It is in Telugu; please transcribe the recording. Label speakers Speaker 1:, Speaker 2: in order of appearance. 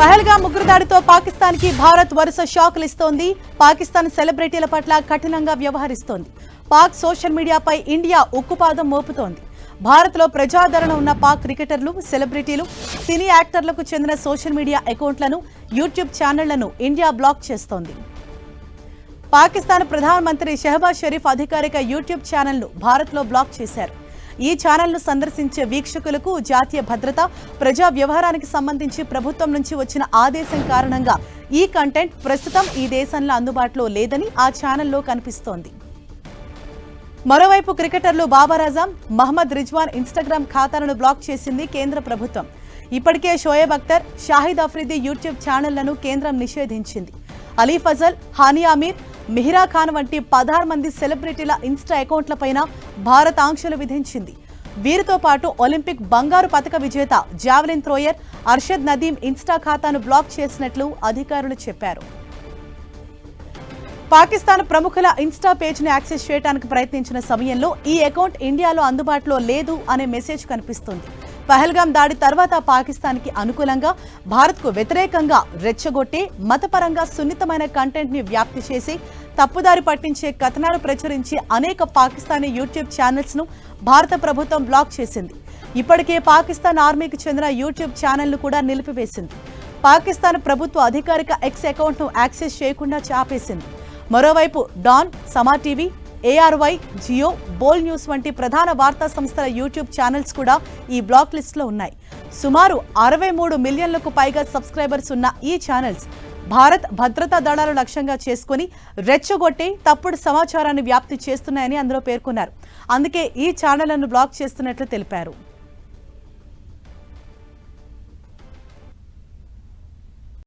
Speaker 1: పహల్గా ముగ్గురు దాడితో పాకిస్తాన్కి భారత్ వరుస షాకులు ఇస్తోంది. పాకిస్తాన్ సెలబ్రిటీల పట్ల కఠినంగా వ్యవహరిస్తోంది. పాక్ సోషల్ మీడియాపై ఇండియా ఉక్కుపాదం మోపుతోంది. భారత్లో ప్రజాదరణ ఉన్న పాక్ క్రికెటర్లు సెలబ్రిటీలు సినీ యాక్టర్లకు చెందిన సోషల్ మీడియా అకౌంట్లను యూట్యూబ్ ఛానళ్ళను ఇండియా బ్లాక్ చేస్తోంది. పాకిస్తాన్ ప్రధానమంత్రి షెహబాజ్ షరీఫ్ అధికారిక యూట్యూబ్ ఛానల్ను భారత్లో బ్లాక్ చేశారు. ఈ ఛానల్ను సందర్శించే వీక్షకులకు జాతీయ భద్రత ప్రజా వ్యవహారానికి సంబంధించి ప్రభుత్వం నుంచి వచ్చిన ఆదేశం కారణంగా ఈ కంటెంట్ ప్రస్తుతం ఈ దేశంలో అందుబాటులో లేదని ఆ ఛానల్లో కనిపిస్తోంది. మరోవైపు క్రికెటర్లు బాబర్ అజాం మహమ్మద్ రిజ్వాన్ ఇన్స్టాగ్రామ్ ఖాతాలను బ్లాక్ చేసింది కేంద్ర ప్రభుత్వం. ఇప్పటికే షోయబ్ అఖ్తర్ షాహిద్ అఫ్రిది యూట్యూబ్ ఛానళ్ళను కేంద్రం నిషేధించింది. అలీ ఫజల్ హానియా అమీర్ మిహిరా ఖాన్ వంటి పదహారు మంది సెలబ్రిటీల ఇన్స్టా అకౌంట్లపైన భారత్ ఆంక్షలు విధించింది. వీరితో పాటు ఒలింపిక్ బంగారు పతక విజేత javelin thrower Arshad Nadeem Insta ఖాతాను బ్లాక్ చేసినట్లు అధికారులు చెప్పారు. పాకిస్తాన్ ప్రముఖుల ఇన్స్టా పేజ్ను యాక్సెస్ చేయడానికి ప్రయత్నించిన సమయంలో ఈ అకౌంట్ ఇండియాలో అందుబాటులో లేదు అనే మెసేజ్ కనిపిస్తుంది. పహల్గాం దాడి తర్వాత పాకిస్తాన్కి అనుకూలంగా భారత్కు వ్యతిరేకంగా రెచ్చగొట్టి మతపరంగా సున్నితమైన కంటెంట్ని వ్యాప్తి చేసి తప్పుదారి పట్టించే కథనాలు ప్రచురించి అనేక పాకిస్తానీ యూట్యూబ్ ఛానల్స్ను భారత ప్రభుత్వం బ్లాక్ చేసింది. ఇప్పటికే పాకిస్తాన్ ఆర్మీకి చెందిన యూట్యూబ్ ఛానల్ను కూడా నిలిపివేసింది. పాకిస్తాన్ ప్రభుత్వ అధికారిక ఎక్స్ అకౌంట్ను యాక్సెస్ చేయకుండా చాపేసింది. మరోవైపు Dawn Samaa TV ARY Geo Bol news వంటి ప్రధాన వార్తా సంస్థల యూట్యూబ్ ఛానల్స్ కూడా ఈ బ్లాక్ లిస్ట్లో ఉన్నాయి. సుమారు అరవై మూడు మిలియన్లకు పైగా సబ్స్క్రైబర్స్ ఉన్న ఈ ఛానల్స్ భారత్ భద్రతా దళాలు లక్ష్యంగా చేసుకుని రెచ్చగొట్టి తప్పుడు సమాచారాన్ని వ్యాప్తి చేస్తున్నాయని అందులో పేర్కొన్నారు. అందుకే ఈ ఛానళ్ళను బ్లాక్ చేస్తున్నట్లు తెలిపారు.